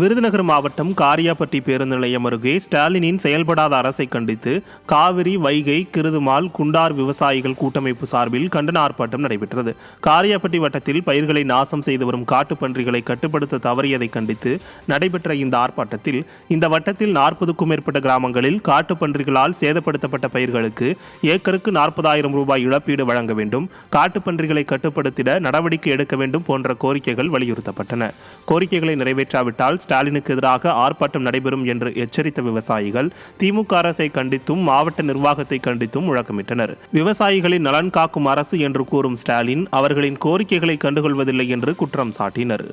விருதுநகர் மாவட்டம் காரியாபட்டி பேருந்து நிலையம் அருகே ஸ்டாலினின் செயல்படாத அரசை கண்டித்து காவிரி வைகை கிருதுமால் குண்டார் விவசாயிகள் கூட்டமைப்பு சார்பில் கண்டன ஆர்ப்பாட்டம் நடைபெற்றது. காரியாபட்டி வட்டத்தில் பயிர்களை நாசம் செய்து வரும் காட்டுப்பன்றிகளை கட்டுப்படுத்த தவறியதை கண்டித்து நடைபெற்ற இந்த ஆர்ப்பாட்டத்தில் இந்த வட்டத்தில் நாற்பதுக்கும் மேற்பட்ட கிராமங்களில் காட்டுப்பன்றிகளால் சேதப்படுத்தப்பட்ட பயிர்களுக்கு ஏக்கருக்கு நாற்பதாயிரம் ரூபாய் இழப்பீடு வழங்க வேண்டும் காட்டுப்பன்றிகளை கட்டுப்படுத்திட நடவடிக்கை எடுக்க வேண்டும் போன்ற கோரிக்கைகள் வலியுறுத்தப்பட்டன. கோரிக்கைகளை நிறைவேற்றாவிட்டால் ஸ்டாலினுக்கு எதிராக ஆர்ப்பாட்டம் நடைபெறும் என்று எச்சரித்த விவசாயிகள் திமுக அரசை கண்டித்தும் மாவட்ட நிர்வாகத்தை கண்டித்தும் முழக்கமிட்டனர். விவசாயிகளின் நலன் காக்கும் அரசு என்று கூறும் ஸ்டாலின் அவர்களின் கோரிக்கைகளை கண்டுகொள்வதில்லை என்று குற்றம் சாட்டினர்.